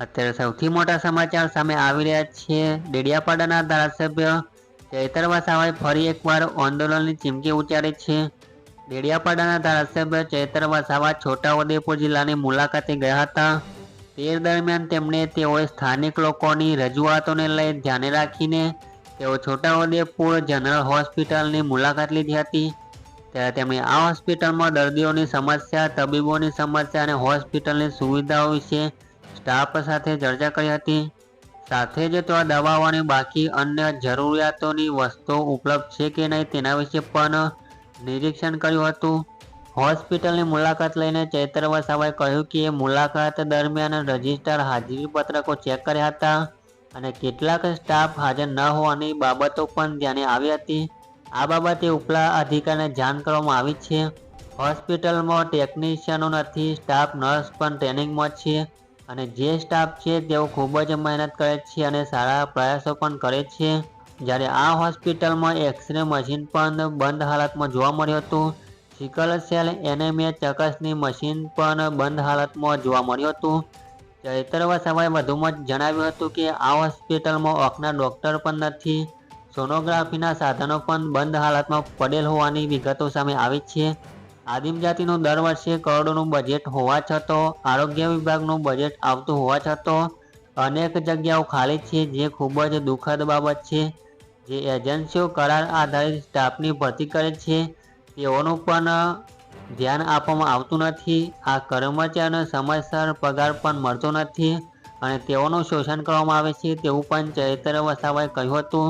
અત્યારે સૌથી મોટા સમાચાર સામે આવી રહ્યા છે. ડેડિયાપાડાના ધારાસભ્ય ચૈતર વસાવાએ ફરી એકવાર આંદોલનની ચીમકી ઉચ્ચારી છે. ડેડિયાપાડાના ધારાસભ્ય ચૈતર વસાવા છોટાઉદેપુર જિલ્લાની મુલાકાતે ગયા હતા. તે દરમિયાન તેમણે તેઓએ સ્થાનિક લોકોની રજૂઆતોને લઈ ધ્યાને રાખીને તેઓ છોટાઉદેપુર જનરલ હોસ્પિટલની મુલાકાત લીધી હતી. ત્યારે તેમણે આ હોસ્પિટલમાં દર્દીઓની સમસ્યા, તબીબોની સમસ્યા અને હોસ્પિટલની સુવિધાઓ વિશે સ્ટાફ સાથે ચર્ચા કરી હતી. સાથે જ તો આ દવાઓની બાકી અન્ય જરૂરિયાતોની વસ્તુઓ ઉપલબ્ધ છે કે નહીં તેના વિશે પણ નિરીક્ષણ કર્યું હતું. હોસ્પિટલની મુલાકાત લઈને ચૈત્ર વસાવાએ કહ્યું કે મુલાકાત દરમિયાન રજિસ્ટર હાજરી પત્રકો ચેક કર્યા હતા અને કેટલાક સ્ટાફ હાજર ન હોવાની બાબતો પણ ધ્યાને આવી હતી. આ બાબતે ઉપલા અધિકારીને જાણ કરવામાં આવી છે. હોસ્પિટલમાં ટેકનિશિયનો નથી, સ્ટાફ નર્સ પણ ટ્રેનિંગમાં છે. અને જે સ્ટાફ છે, તેઓ ખૂબ જ મહેનત કરે છે અને સારા પ્રયાસો પણ કરે છે. જ્યારે આ હોસ્પિટલમાં એક્સરે મશીન પણ બંધ હાલતમાં જોવા મળ્યું હતું. સિકલ સેલ એનેમિયા ચકસની મશીન પણ બંધ હાલતમાં જોવા મળ્યું હતું. ચૈત્ર વસાવાએ વધુમાં જણાવ્યું હતું કે આ હોસ્પિટલમાં ઓખના ડોક્ટર પણ નથી. સોનોગ્રાફીના સાધનો પણ બંધ હાલતમાં પડેલ હોવાની વિગતો સામે આવી છે. આદિમ જાતિનું દર વર્ષે કરોડોનું બજેટ હોવા છતાં, આરોગ્ય વિભાગનું બજેટ આવતું હોવા છતાં, અનેક જગ્યાઓ ખાલી છે જે ખૂબ જ દુઃખદ બાબત છે. જે એજન્સીઓ કરાર આધારિત સ્ટાફની ભરતી કરે છે, તેઓનું પણ ધ્યાન આપવામાં આવતું નથી. આ કર્મચારીઓને સમયસર પગાર પણ મળતો નથી અને તેઓનું શોષણ કરવામાં આવે છે તેવું પણ ચૈત્ર વસાવાએ કહ્યું હતું.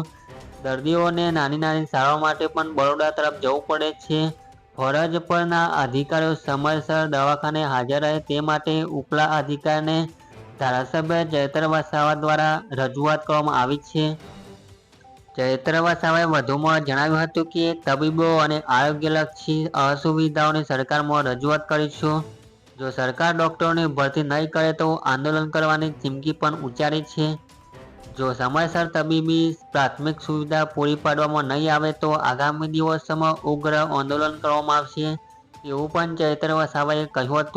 દર્દીઓને નાની નાની સારવાર માટે પણ બરોડા તરફ જવું પડે છે. ફરજ પરના અધિકારીઓ સમયસર દવાખાને હાજર રહે તે માટે ઉપલા અધિકારીને ધારાસભ્ય ચૈત્ર વસાવા દ્વારા રજૂઆત કરવામાં આવી છે. ચૈત્ર વસાવાએ વધુમાં જણાવ્યું હતું કે તબીબો અને આરોગ્યલક્ષી અસુવિધાઓની સરકારમાં રજૂઆત કરીશું જો સરકાર ડોક્ટરોની ભરતી નહીં કરે તો આંદોલન કરવાની ચીમકી પણ ઉચ્ચારી છે. જો સમયસર તબીબી પ્રાથમિક સુવિધા પૂરી પાડવામાં નહીં આવે તો આગામી દિવસોમાં ઉગ્ર આંદોલન કરવામાં આવશે, એવું પણ ચૈત્ર વસાવાએ કહ્યું હતું.